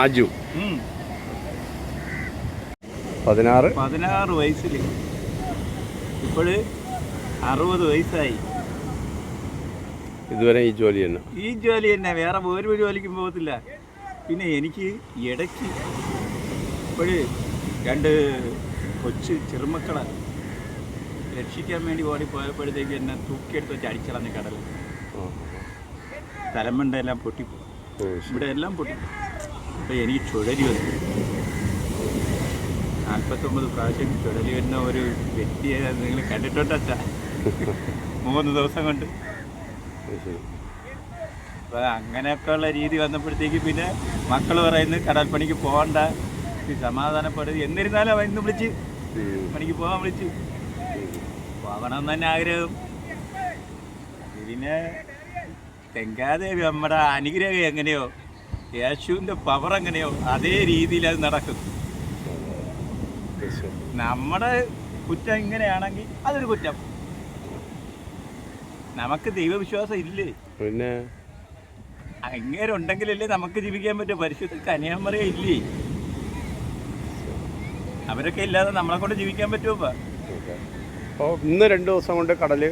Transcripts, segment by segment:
ആജു. പതിനാറ്. പതിനാറ് വയസ്സിൽ ഇപ്പോഴ് അറുപത് വയസ്സായി. ഇതുവരെ ഈ ജോലി തന്നെ. ഈ ജോലി തന്നെ. വേറെ ഒരു ജോലിക്കും പോകത്തില്ല. പിന്നെ എനിക്ക് ഇടയ്ക്ക് ഇപ്പോഴ് രണ്ട് കൊച്ചു ചെറുമക്കളെ രക്ഷിക്കാൻ വേണ്ടി ഓടി പോയപ്പോഴത്തേക്ക് എന്നെ തൂക്കിയെടുത്ത് വെച്ച് അടിച്ചളഞ്ഞ കടൽ തലമുണ്ടെല്ലാം പൊട്ടിപ്പോ ഇവിടെ എല്ലാം പൊട്ടി അപ്പോൾ എനിക്ക് ചുഴലി വന്നു. നാൽപ്പത്തൊമ്പത് പ്രാവശ്യം ചുഴലി വരുന്ന ഒരു വ്യക്തിയെ നിങ്ങൾ കണ്ടിട്ടുണ്ടച്ച മൂന്ന് ദിവസം കൊണ്ട്. അപ്പോൾ അങ്ങനെയൊക്കെ ഉള്ള രീതി വന്നപ്പോഴത്തേക്ക് പിന്നെ മക്കൾ പറയുന്നു കടൽപ്പണിക്ക് പോകണ്ട സമാധാനപ്പെടുത് എന്നിരുന്നാലും അവൻ ഇന്ന് വിളിച്ച് പണിക്ക് പോകാൻ വിളിച്ച്. പോകണമെന്ന് തന്നെ ആഗ്രഹം. പിന്നെ തെങ്കാദേവി നമ്മുടെ അനുഗ്രഹം എങ്ങനെയോ. യേശുവിന്റെ പവർ എങ്ങനെയോ അതേ രീതിയിൽ അത് നടക്കും. നമ്മുടെ കുറ്റം ഇങ്ങനെയാണെങ്കിൽ അതൊരു കുറ്റം. നമുക്ക് ദൈവവിശ്വാസം ഇല്ലേ? പിന്നെ? അങ്ങേരെ ഉണ്ടെങ്കിലല്ലേ നമുക്ക് ജീവിക്കാൻ പറ്റും. പരിശുദ്ധ കന്യാമറിയ ഇല്ലേ? അവരൊക്കെ ഇല്ലാതെ നമ്മളെ കൊണ്ട് ജീവിക്കാൻ പറ്റുമോ. അപ്പോൾ ഇന്ന് രണ്ട് ദിവസം കൊണ്ട് കടൽ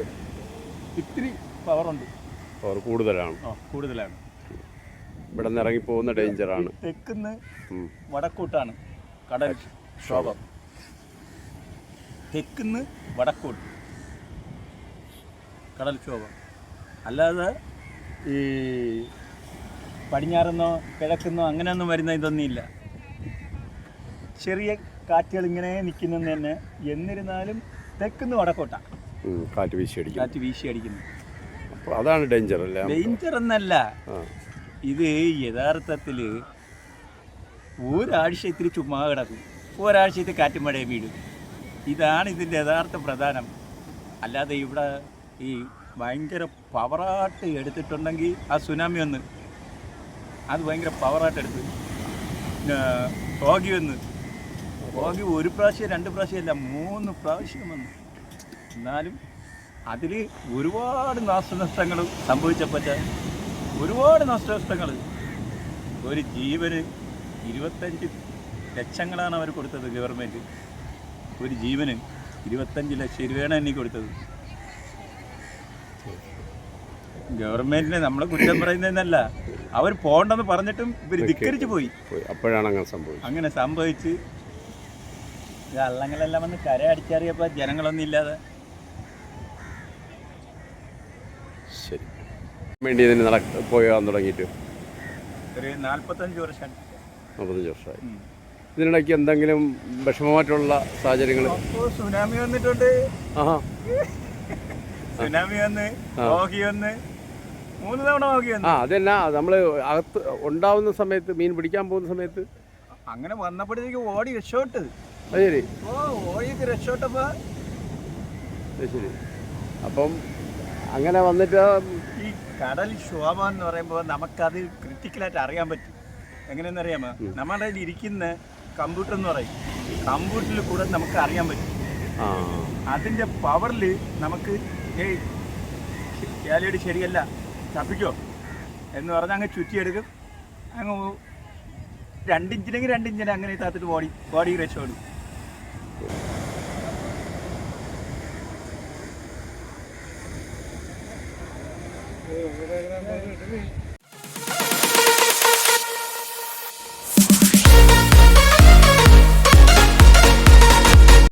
ഇത്തിരി പവറുണ്ട് പവർ കൂടുതലാണ്. കൂടുതലാണ്. ഇവിടെ നിന്ന് ഇറങ്ങി പോകുന്ന ഡേഞ്ചറാണ് തെക്കുന്ന്. വടക്കൂട്ടാണ്. കടൽ ക്ഷോഭം. തെക്കുന്ന് വടക്കോട്ട്. കടൽ ക്ഷോഭം. അല്ലാതെ ഈ പടിഞ്ഞാറെന്നോ കിഴക്കെന്നോ അങ്ങനെയൊന്നും വരുന്ന ഇതൊന്നുമില്ല ചെറിയ കാറ്റുകൾ ഇങ്ങനെ നിൽക്കുന്നെന്ന് തന്നെ എന്നിരുന്നാലും തെക്കുന്ന് വടക്കോട്ടാണ് കാറ്റ് വീശി അടിക്കും കാറ്റ് വീശി അതാണ് ഡേഞ്ചർ അല്ലേ? ഡേഞ്ചർ എന്നല്ല. ഇത് യഥാർത്ഥത്തിൽ ഒരാഴ്ച ചുമ്മാ കിടക്കും. ഒരാഴ്ചത്തെ കാറ്റും മഴയും വീടും. ഇതാണ് ഇതിന്റെ യഥാർത്ഥ പ്രധാനം. അല്ലാതെ ഇവിടെ ഈ ഭയങ്കര പവറായിട്ട് എടുത്തിട്ടുണ്ടെങ്കിൽ ആ സുനാമി ഒന്ന്. അത് ഭയങ്കര പവറായിട്ട് എടുത്തു. പിന്നെ വന്ന് ഓഗി ഒരു പ്രാവശ്യം രണ്ട് പ്രാവശ്യം അല്ല മൂന്ന് പ്രാവശ്യം വന്നു. എന്നാലും അതിൽ ഒരുപാട് നാശനഷ്ടങ്ങൾ സംഭവിച്ചപ്പറ്റ ഒരുപാട് നഷ്ടനഷ്ടങ്ങൾ ഒരു ജീവന് ഇരുപത്തഞ്ച് ലക്ഷങ്ങളാണ് അവർ കൊടുത്തത് ഗവൺമെന്റ് ഒരു ജീവന് ഇരുപത്തഞ്ച് ലക്ഷം രൂപയാണ് എന്നെ കൊടുത്തത്. ഗവൺമെന്റിനെ നമ്മളെ കുറ്റം പറയുന്നതെന്നല്ല. അവർ പോണ്ടെന്ന് പറഞ്ഞിട്ടും ഇവർ ധിക്കരിച്ചു പോയി. പോയി. അപ്പോഴാണ് അങ്ങനെ സംഭവിച്ചത്. അങ്ങനെ സംഭവിച്ച് അള്ളങ്ങളെല്ലാം വന്ന് കര അടിച്ചറിയപ്പോൾ ജനങ്ങളൊന്നും ഇല്ലാതെ ശരി വേണ്ടി ഇതിന് നട പോകാൻ തുടങ്ങിയിട്ട്? ഒരു നാൽപ്പത്തഞ്ച് വർഷം. നാൽപ്പത്തഞ്ച് വർഷമായി. ഇതിനിടയ്ക്ക് എന്തെങ്കിലും വിഷമമായിട്ടുള്ള സാഹചര്യങ്ങൾ സുനാമി വന്നിട്ടുണ്ട്. സുനാമി വന്ന് ഓഹി വന്ന് മൂന്ന് തവണ ഓഹി വന്നു. ആ അതെന്നാ. നമ്മൾ അകത്ത് ഉണ്ടാവുന്ന സമയത്ത് മീൻ പിടിക്കാൻ പോകുന്ന സമയത്ത്. അങ്ങനെ വന്നപ്പോഴത്തേക്ക് ഓടി രക്ഷോട്ട് അത് ശരി. ഓ ഓടിയൊക്കെ രക്ഷോട്ടപ്പോ ശരി. അപ്പം അങ്ങനെ വന്നിട്ട് കടൽ ശോഭ എന്ന് പറയുമ്പോൾ നമുക്കത് ക്രിറ്റിക്കലായിട്ട് അറിയാൻ പറ്റും. എങ്ങനെയെന്ന് അറിയാമോ? നമ്മുടെ ഇരിക്കുന്ന കമ്പ്യൂട്ടർ എന്ന് പറയും. കമ്പ്യൂട്ടറിൽ കൂടെ നമുക്ക് അറിയാൻ പറ്റും. അതിന്റെ പവറിൽ നമുക്ക് ഏയ് കാലിയുടെ ശരിയല്ല തപ്പിക്കോ എന്ന് പറഞ്ഞ് അങ്ങ് ചുറ്റിയെടുക്കും. അങ്ങ് രണ്ടിഞ്ചിനെങ്കിൽ രണ്ടിഞ്ചിനെ അങ്ങനെ താത്തിട്ട് ബോഡി ബോഡി രക്ഷപ്പെടും C'est vrai.